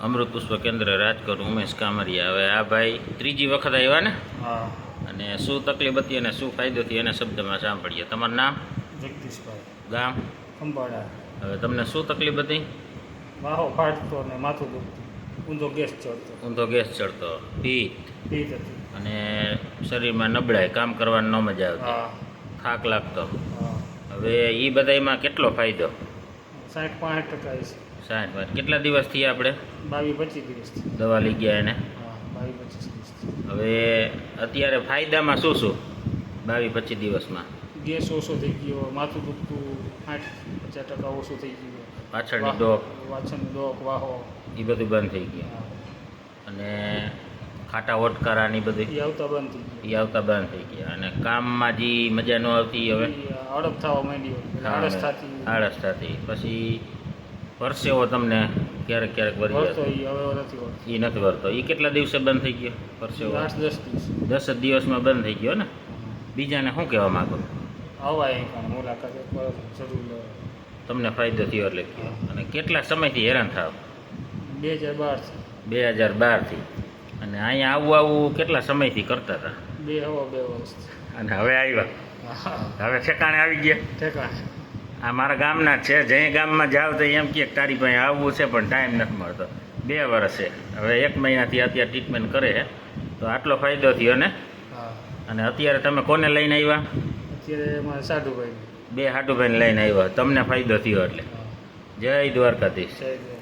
અમૃત પુષ્પ કેન્દ્ર રાજકોટ ઉમેશ કામરિયા હવે આ ભાઈ ત્રીજી વખત આવ્યા ને? અને શું તકલીફ હતી અને શું ફાયદો થયો એના શબ્દમાં સાંભળીએ. તમારું નામ? જગદીશભાઈ. ગામ? ખંભાળા. હવે તમને શું તકલીફ હતી? વાહો ફાટતો ને માથું દુખતું. ઊંધો ગેસ ચડતો. ઊંધો ગેસ ચડતો. પીત. પીત હતી. અને શરીરમાં નબળાઈ કામ કરવાની ન મજા આવતી. થાક લાગતો. હવે એ બધામાં કેટલો ફાયદો? સાઠ પાંઠ ટકા છે સાઠ પાંઠ કેટલા દિવસથી આપણે? બાવીસ પચીસ દિવસથી દવા લઈ ગયા એને? બાવીસ પચીસ દિવસથી હવે અત્યારે ફાયદામાં શું શું? બાવીસ પચીસ દિવસમાં? ગેસ ઓછો થઈ ગયો માથું દુખતું આઠ પચાસ ટકા ઓછું થઈ ગયું. પાછળની ડોક? પાછળની ડોક વાહો. એ બધું બંધ થઈ ગયું. અને ખાટા ઓટકારા ની બધું? એ આવતા બંધ થઈ એ આવતા બંધ થઈ ગયા. અને કામમાં જે મજા ન આવતી હવે? ગયું થવા માંડ્યો. આળસ થતી. આળસ થતી. પછી પરસેવો તમને ક્યારેક ક્યારેક વરી એ હવે નથી વળતો એ નથી વરતો. એ કેટલા દિવસે બંધ થઈ ગયો પરસેવો આઠ દસ દિવસ. દસ જ દિવસમાં બંધ થઈ ગયો ને? બીજાને શું કહેવા માગો? અવાય મુલાકાત જરૂર તમને ફાયદો થયો એટલે કહો અને કેટલા સમયથી હેરાન થાવ? બે હજાર બાર બે હજાર બારથી અને અહીંયા આવું આવું કેટલા સમયથી કરતા હતા? બે હવા બે વર્ષ અને હવે આવ્યા? હવે ઠેકાણે આવી ગયા. ઠેકાણે. આ મારા ગામના છે. જે ગામમાં જાવ તો એમ કે તારી પાસે આવવું છે પણ ટાઈમ નથી મળતો. બે વર્ષ છે. હવે એક મહિનાથી અત્યારે ટ્રીટમેન્ટ કરે તો આટલો ફાયદો થયો ને? અને અત્યારે તમે કોને લઈને આવ્યા? અત્યારે મારા સાધુભાઈ બે હાટુભાઈને લઈને આવ્યા. તમને ફાયદો થયો એટલે. જય દ્વારકાધીશ. સાહેબ